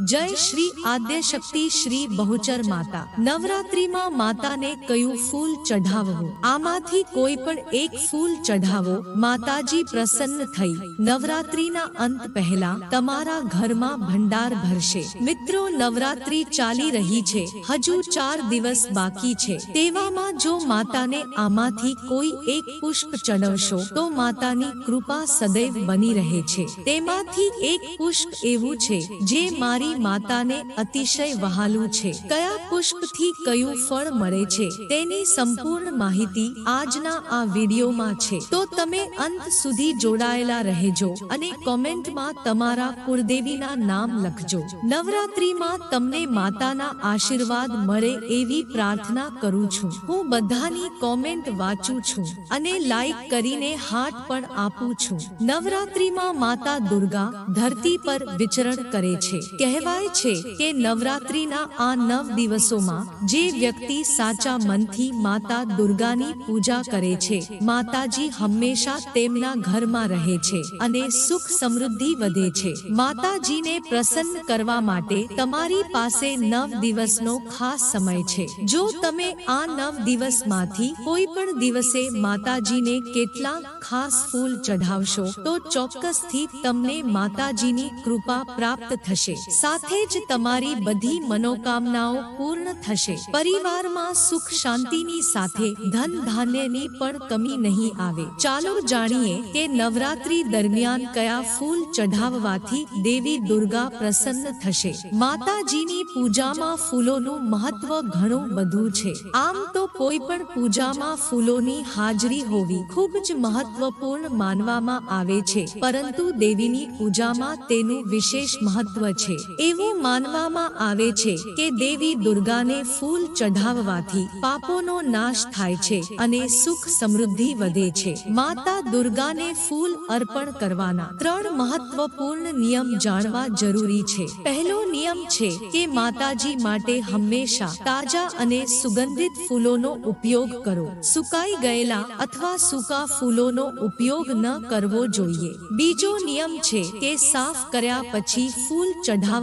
જય શ્રી આદ્ય શક્તિ શ્રી બહુચર માતા. નવરાત્રીમાં માતાને કયું ફૂલ ચઢાવવું? આમાંથી કોઈ પણ એક ફૂલ ચઢાવો, માતાજી પ્રસન્ન થઈ. નવરાત્રીના અંત પહેલા તમારા ઘરમાં ભંડાર ભરશે. મિત્રો, નવરાત્રી ચાલી રહી છે. હજુ ચાર દિવસ બાકી છે. તેવામાં જો માતાને આમાંથી કોઈ એક પુષ્પ ચઢવશો, તો માતાની કૃપા સદૈવ બની રહે છે. તેમાંથી એક પુષ્પ એવું છે, જે મારી માતાને અતિશય વહાલું છે. કયા પુષ્પથી કયું ફળ મળે છે, તેની સંપૂર્ણ માહિતી આજના આ વિડીયોમાં છે. તો તમે અંત સુધી જોડાયેલા રહેજો અને કોમેન્ટમાં તમારા કુળદેવીના નામ લખજો. નવરાત્રીમાં તમને માતાના આશીર્વાદ મળે એવી પ્રાર્થના કરું છું. હું બધાની કોમેન્ટ વાંચું છું અને લાઈક કરીને હાર્ટ પણ આપું છું. નવરાત્રીમાં માતા દુર્ગા ધરતી પર વિચરણ કરે છે. કહેવાય છે કે નવરાત્રીના આ નવ દિવસોમાં જે વ્યક્તિ સાચા મનથી માતા દુર્ગાની પૂજા કરે છે, માતાજી હંમેશા તેમના ઘરમાં રહે છે અને સુખ સમૃદ્ધિ વધે છે. માતાજીને પ્રસન્ન કરવા માટે તમારી પાસે નવ દિવસનો ખાસ સમય છે. જો તમે આ નવ દિવસમાંથી કોઈ પણ દિવસે માતાજીને કેટલા ખાસ ફૂલ ચઢાવશો, તો ચોક્કસથી તમને માતાજીની કૃપા પ્રાપ્ત થશે. સાથે જ તમારી બધી મનોકામનાઓ પૂર્ણ થશે. પરિવારમાં સુખ શાંતિની સાથે ધન ધાન્યની પણ કમી નહીં આવે. ચાલો જાણીએ કે નવરાત્રી દરમિયાન કયા ફૂલ ચઢાવવાથી દેવી દુર્ગા પ્રસન્ન થશે. માતાજીની પૂજામાં ફૂલોનું મહત્વ ઘણું બધું છે. આમ તો કોઈ પણ પૂજામાં ફૂલોની હાજરી હોવી ખૂબ જ મહત્વપૂર્ણ માનવામાં આવે છે. પરંતુ દેવીની પૂજામાં તેનું વિશેષ મહત્વ છે. એવું માનવામાં આવે છે કે દેવી દુર્ગાને ફૂલ ચઢાવવાથી પાપોનો નાશ થાય છે અને સુખ સમૃદ્ધિ વધે છે. માતા દુર્ગાને ફૂલ અર્પણ કરવાના ત્રણ મહત્વપૂર્ણ નિયમ જાણવા જરૂરી છે. પહેલો નિયમ છે કે માતાજી માટે હંમેશા તાજા અને સુગંધિત ફૂલોનો ઉપયોગ કરો. સુકાઈ ગયેલા અથવા સૂકા ફૂલોનો ઉપયોગ ન કરવો જોઈએ. બીજો નિયમ છે કે સાફ કર્યા પછી ફૂલ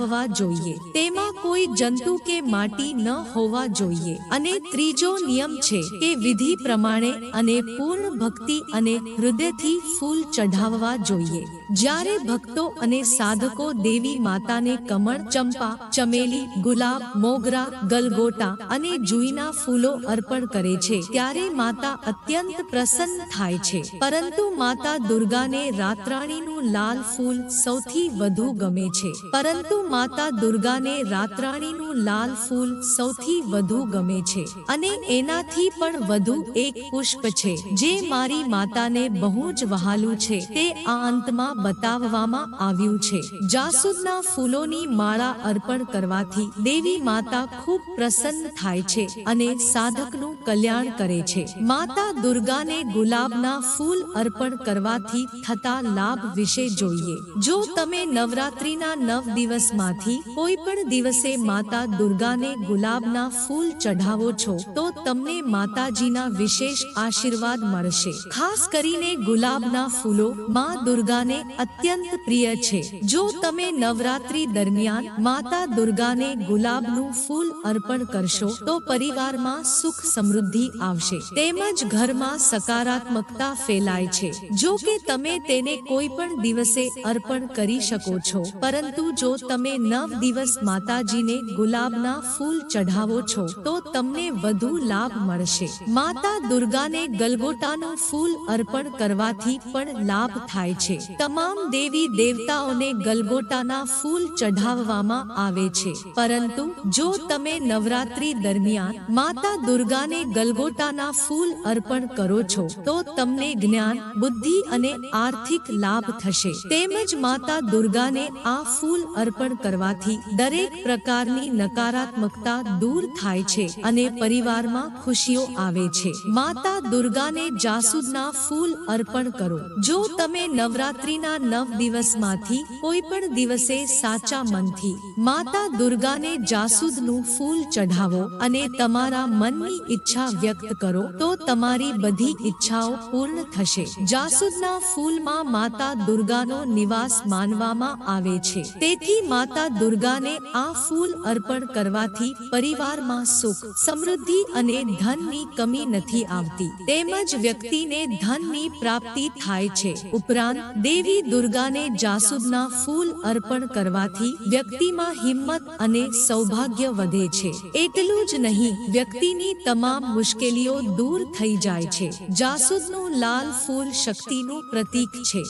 ચઢાવવા જોઈએ. તેમાં કોઈ જંતુ કે માટી ન હોવા જોઈએ. અને ત્રીજો નિયમ છે કે વિધિ પ્રમાણે અને પૂર્ણ ભક્તિ અને હૃદયથી ફૂલ ચઢાવવા જોઈએ. જ્યારે ભક્તો અને સાધકો દેવી માતાને કમળ, ચંપા, ચમેલી, ગુલાબ, મોગરા, ગલગોટા અને જુઈના ફૂલો અર્પણ કરે છે, ત્યારે માતા અત્યંત પ્રસન્ન થાય છે. પરંતુ માતા દુર્ગાને રાતરાણીનું લાલ ફૂલ સૌથી વધુ ગમે છે. પરંતુ માતા દુર્ગાને રાતરાણીનું લાલ ફૂલ સૌથી વધુ ગમે છે. અને એનાથી પણ વધુ એક પુષ્પ છે, જે મારી માતાને બહુ જ વહાલું છે. તે આ અંતમાં બતાવવામાં આવ્યું છે. જાસૂદના ફૂલોની માળા અર્પણ કરવાથી દેવી માતા ખૂબ પ્રસન્ન થાય છે અને સાધકનું કલ્યાણ કરે છે. માતા દુર્ગાને ગુલાબના ફૂલ અર્પણ કરવાથી થતા લાભ વિશે જોઈએ. જો તમે નવરાત્રીના નવ દિવસમાંથી કોઈ પણ દિવસે માતા દુર્ગાને ગુલાબના ફૂલ ચઢાવો છો, તો તમને માતાજીના વિશેષ આશીર્વાદ મળશે. ખાસ કરીને ગુલાબના ફૂલો માં દુર્ગાને અત્યંત પ્રિય છે. જો તમે નવરાત્રી દરમિયાન માતા દુર્ગાને ગુલાબનું ફૂલ અર્પણ કરશો, તો પરિવારમાં સુખ સમૃદ્ધિ આવશે. તેમજ ઘરમાં સકારાત્મકતા ફેલાય છે. જો કે તમે તેને કોઈ પણ દિવસે અર્પણ કરી શકો છો. પરંતુ જો તમે નવ દિવસ માતાજીને ગુલાબના ફૂલ ચઢાવો છો, તો તમને વધુ લાભ મળશે. માતા દુર્ગાને ગલગોટાનું ફૂલ અર્પણ કરવાથી પણ લાભ થાય છે. તમામ દેવી દેવતાઓને ગલગોટાના ફૂલ ચઢાવવામાં આવે છે. પરંતુ જો તમે નવરાત્રી દરમિયાન માતા દુર્ગાને ગલગોટાના ફૂલ અર્પણ કરો છો, તો તમને જ્ઞાન, બુદ્ધિ અને આર્થિક લાભ થશે. તેમજ માતા દુર્ગાને આ ફૂલ અર્પણ કરવાથી દરેક પ્રકારની નકારાત્મકતા દૂર થાય છે અને પરિવારમાં ખુશીઓ આવે છે. માતા દુર્ગાને જાસૂદના ફૂલ અર્પણ કરો. જો તમે નવરાત્રીના નવ દિવસમાંથી કોઈ પણ દિવસે સાચા મનથી માતા દુર્ગાને જાસૂદનું ફૂલ ચઢાવો અને તમારા મનની ઈચ્છા વ્યક્ત કરો, તો તમારી બધી ઈચ્છાઓ પૂર્ણ થશે. જાસૂદના ફૂલમાં માતા દુર્ગાનો નિવાસ માનવામાં આવે છે. તેથી માતા દુર્ગાને આ ફૂલ અર્પણ કરવાથી પરિવારમાં સુખ, સમૃદ્ધિ અને ધનની કમી નથી આવતી. તેમજ વ્યક્તિને ધનની પ્રાપ્તિ થાય છે. ઉપરાંત, દેવી દુર્ગાને જાસૂદના ફૂલ અર્પણ કરવાથી વ્યક્તિમાં હિંમત અને સૌભાગ્ય વધે છે. એટલું જ નહીં, વ્યક્તિની તમામ મુશ્કેલીઓ દૂર થઈ જાય છે. જાસૂદનું લાલ ફૂલ શક્તિનું પ્રતીક છે.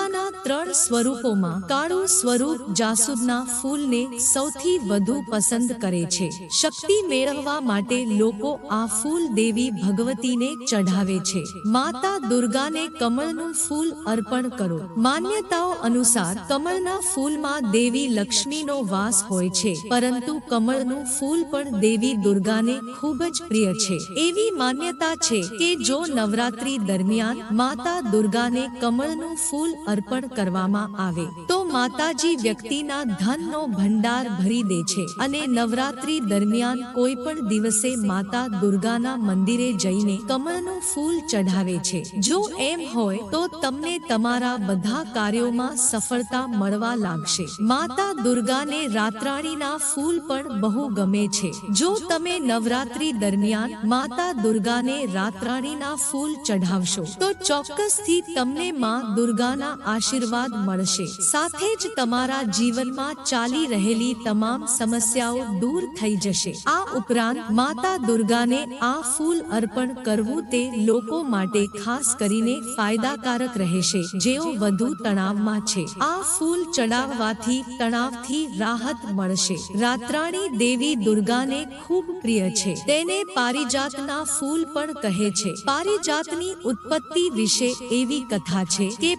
દુર્ગાના ત્રણ સ્વરૂપોમાં કાળું સ્વરૂપ જાસૂદના ફૂલને સૌથી વધુ પસંદ કરે છે. શક્તિ મેળવવા માટે લોકો આ ફૂલ દેવી ભગવતીને ચઢાવે છે. માતા દુર્ગાને કમળનું ફૂલ અર્પણ કરો. માન્યતાઓ અનુસાર કમળના ફૂલમાં દેવી લક્ષ્મીનો વાસ હોય છે. પરંતુ કમળનું ફૂલ પણ દેવી દુર્ગાને ખૂબ જ પ્રિય છે. એવી માન્યતા છે કે જો નવરાત્રી દરમિયાન માતા દુર્ગાને કમળનું ફૂલ અર્પણ કરવામાં આવે. તો માતાજી વ્યક્તિના ધનનો ભંડાર ભરી દે છે અને નવરાત્રી દરમિયાન કોઈ પણ દિવસે માતા દુર્ગાના મંદિરે જઈને કમળનું ફૂલ ચઢાવે છે. જો એમ હોય તો તમને તમારા બધા કાર્યોમાં સફળતા મળવા લાગશે. માતા દુર્ગાને રાત્રાણીના ફૂલ પણ બહુ ગમે છે. જો તમે નવરાત્રી દરમિયાન માતા દુર્ગાને રાત્રાણીના ફૂલ ચઢાવશો, તો ચોક્કસથી તમને માં દુર્ગાના આશીર્વાદ મળશે. સાથે જ તમારા જીવનમાં ચાલી રહેલી તમામ સમસ્યાઓ દૂર થઈ જશે. આ ઉપરાંત માતા દુર્ગાને આ ફૂલ અર્પણ કરવું તે લોકો માટે ખાસ કરીને ફાયદાકારક રહેશે. જેઓ વધુ તણાવમાં છે. આ ફૂલ ચડાવવાથી તણાવથી રાહત મળશે. રાત્રાણી દેવી દુર્ગાને ખૂબ પ્રિય છે. તેને પારિજાતના ફૂલ પણ કહે છે. પારિજાતની ઉત્પત્તિ વિશે એવી કથા છે કે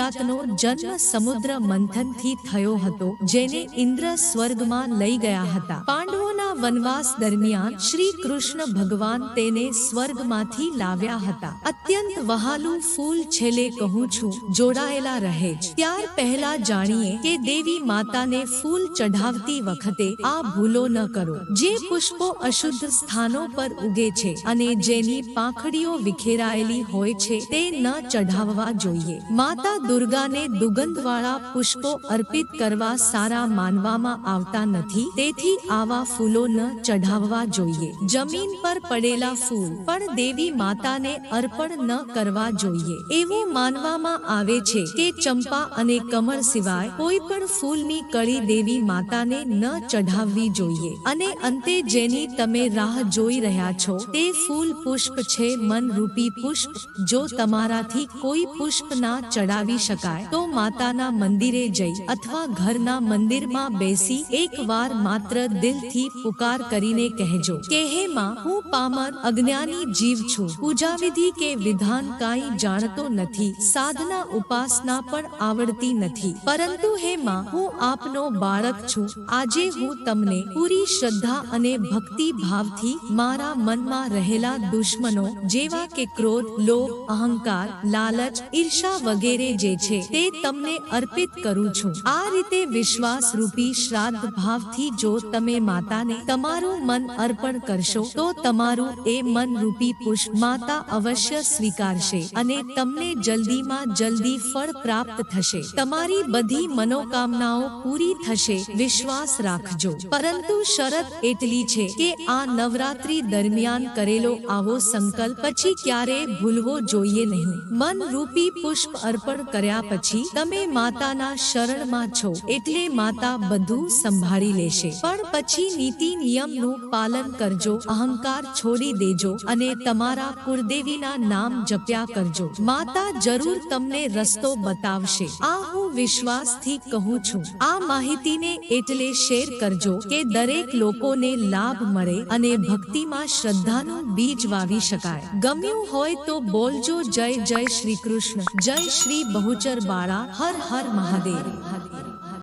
પારિજાતનો જન્મ સમુદ્ર મંથનથી થયો હતો, જેને ઇન્દ્ર સ્વર્ગમાં લઈ ગયા હતા. પાંડવોના વનવાસ દરમિયાન શ્રી કૃષ્ણ ભગવાન તેને સ્વર્ગમાંથી લાવ્યા હતા. અત્યંત વહાલું ફૂલ છેલ્લે કહું છું, જોડાયેલા રહે ત્યાર પહેલા જાણીએ કે દેવી માતાને ફૂલ ચઢાવતી વખતે આ ભૂલો ન કરો. જે પુષ્પો અશુદ્ધ સ્થાનો પર ઉગે છે અને જેની પાંખડીઓ વિખેરાયેલી હોય છે, તે ન ચઢાવવા જોઈએ. માતા દુર્ગાને દુર્ગંધવાળા પુષ્પો અર્પિત કરવા સારા માનવામાં આવતા નથી. તેથી આવા ફૂલો ન ચઢાવવા જોઈએ. જમીન પર પડેલા ફૂલ પણ દેવી માતાને અર્પણ ન કરવા જોઈએ. એવું માનવામાં આવે છે કે ચંપા અને કમળ સિવાય કોઈ પણ ફૂલની કળી દેવી માતાને ન ચઢાવવી જોઈએ. અને અંતે જેની તમે રાહ જોઈ રહ્યા છો, તે ફૂલ પુષ્પ છે મનરૂપી પુષ્પ. જો તમારાથી કોઈ પુષ્પ ના ચડાવી શકાય. તો માતાના મંદિરે જઈ અથવા ઘરના મંદિરમાં બેસી એકવાર માત્ર દિલથી પુકાર કરીને કહેજો કે, હે માં, હું પામર અજ્ઞાની જીવ છું. પૂજા કે વિધાન કાંઈ જાણતો નથી. સાધના ઉપાસના પણ આવડતી નથી. પરંતુ હે માં, હું આપનો બાળક છું. આજે હું તમને પૂરી શ્રદ્ધા અને ભક્તિ ભાવથી મારા મનમાં રહેલા દુશ્મનો જેવા કે ક્રોધ, લોભ, અહંકાર, લાલચ, ઈર્ષા વગેરે જે છે તે તમને અર્પિત કરું છું. આ રીતે વિશ્વાસ રૂપી શ્રાદ્ધ ભાવથી જો તમે માતાને તમારું મન અર્પણ કરશો, તો તમારું એ મન રૂપી પુષ્પ માતા અવશ્ય સ્વીકારશે અને તમને જલ્દીમાં જલ્દી ફળ પ્રાપ્ત થશે. તમારી બધી મનોકામનાઓ પૂરી થશે. વિશ્વાસ રાખજો. પરંતુ શરત એટલી છે કે આ નવરાત્રી દરમિયાન કરેલો આવો સંકલ્પ પછી ક્યારે ભૂલવો જોઈએ નહીં. મન રૂપી પુષ્પ અર્પણ કર્યા પછી તમે માતાના શરણમાં છો એટલે માતા બધું સંભાળી લેશે. પણ પછી નીતિ નિયમનું પાલન કરજો, અહંકાર છોડી દેજો અને તમારા કુળદેવીના નામ જપ્યા કરજો. માતા જરૂર તમને રસ્તો બતાવશે. આ હું વિશ્વાસથી કહું છું. આ માહિતીને એટલે શેર કરજો કે દરેક લોકોને લાભ મળે અને ભક્તિમાં શ્રદ્ધાનું બીજ વાવી શકાય. ગમ્યું હોય તો બોલજો જય જય શ્રી કૃષ્ણ. જય શ્રી બહુચર બાળા હર હર મહાદેવ.